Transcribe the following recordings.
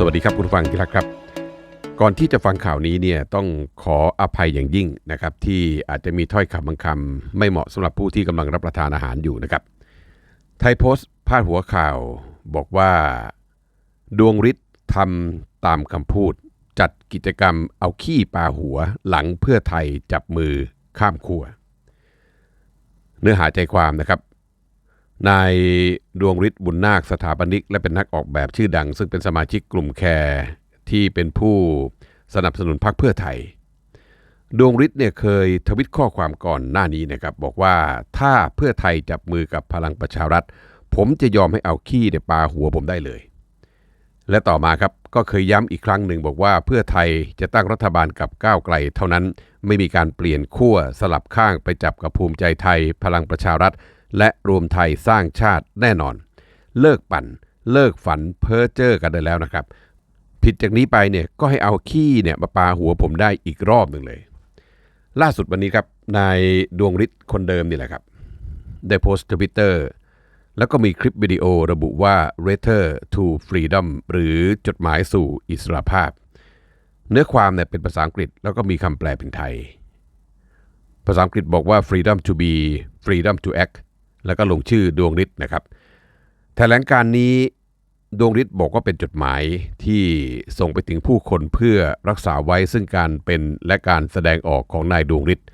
สวัสดีครับคุณฟังที่รักครับ ก่อนที่จะฟังข่าวนี้เนี่ยต้องขออภัยอย่างยิ่งนะครับ ที่อาจจะมีถ้อยคำบางคำไม่เหมาะสำหรับผู้ที่กำลังรับประทานอาหารอยู่นะครับ ไทยโพสต์พาดหัวข่าวบอกว่า ดวงฤทธิ์ทำตามคำพูด จัดกิจกรรมเอาขี้ปาหัวหลังเพื่อไทยจับมือข้ามขั้วเนื้อหาใจความนะครับ นายดวงฤทธิ์บุญนาคสถาปนิก และเป็นนักออกแบบชื่อดัง ซึ่งเป็นสมาชิกกลุ่มแคร์ที่เป็นผู้สนับสนุนพรรคเพื่อไทย ดวงฤทธิ์เนี่ยเคยทวิตข้อความก่อนหน้านี้นะครับบอกว่าถ้าเพื่อไทยจับมือกับพลังประชารัฐ ผมจะยอมให้เอาขี้เนี่ยปาหัวผมได้เลย และต่อมาครับก็เคยย้ำอีกครั้งหนึ่งบอกว่าเพื่อไทยจะตั้งรัฐบาลกับก้าวไกล เท่านั้นไม่มีการเปลี่ยนขั้วสลับข้างไปจับกับภูมิใจไทย พลังประชารัฐ และรวมไทยสร้างชาติแน่นอน เลิกปั่น เลิกฝันเพ้อเจ้อกันได้แล้วนะครับ ผิดจากนี้ไปเนี่ยก็ให้เอาขี้เนี่ยมาปาหัวผมได้อีกรอบหนึ่งเลย ล่าสุดวันนี้ครับนายดวงฤทธิ์คนเดิมนี่แหละครับ ได้โพสต์ทวิตเตอร์แล้วก็มีคลิปวิดีโอระบุว่า letter to freedom หรือจดหมายสู่อิสรภาพ เนื้อความเนี่ยเป็นภาษาอังกฤษ แล้วก็มีคำแปลเป็นไทย ภาษาอังกฤษบอกว่า freedom to be freedom to act แล้วก็ลงชื่อดวงฤทธิ์นะครับแถลงการนี้ดวงฤทธิ์บอกว่าเป็นจดหมายที่ส่งไปถึงผู้คนเพื่อรักษาไว้ซึ่งการเป็นและการแสดงออกของนายดวงฤทธิ์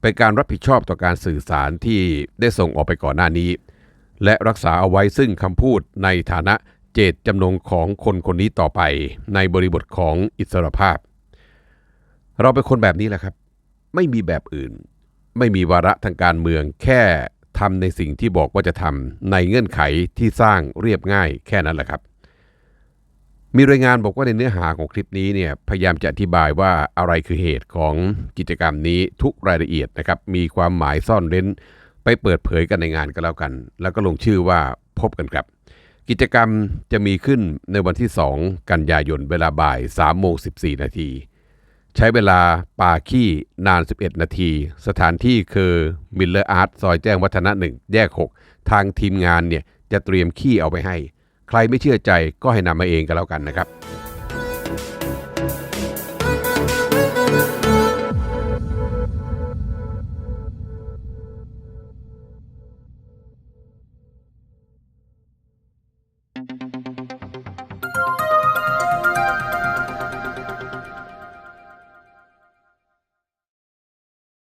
เป็นการรับผิดชอบต่อการสื่อสารที่ได้ส่งออกไปก่อนหน้านี้ และรักษาเอาไว้ซึ่งคำพูดในฐานะเจตจำนงของคนคนนี้ต่อไปในบริบทของอิสรภาพ เราเป็นคนแบบนี้แหละครับ ไม่มีแบบอื่น ไม่มีวาระทางการเมืองแค่ ทำในสิ่งที่บอกว่าจะทำในเงื่อนไขที่สร้างเรียบง่ายแค่นั้นแหละครับ มีรายงานบอกว่าในเนื้อหาของคลิปนี้เนี่ยพยายามจะอธิบายว่าอะไรคือเหตุของกิจกรรมนี้ทุกรายละเอียดนะครับมีความหมายซ่อนเร้น ไปเปิดเผยกันในงานก็แล้วกัน แล้วก็ลงชื่อว่าพบกันครับ กิจกรรมจะมีขึ้นในวันที่ 2 กันยายนเวลาบ่าย3โมง14นาที ใช้เวลาป่าขี้นาน 11 นาที สถานที่คือมิลเลอร์อาร์ตซอยแจ้งวัฒนะ1แยก 6 ทางทีมงานเนี่ยจะเตรียมขี้เอาไปให้ ใครไม่เชื่อใจก็ให้นำมาเองก็แล้วกันนะครับ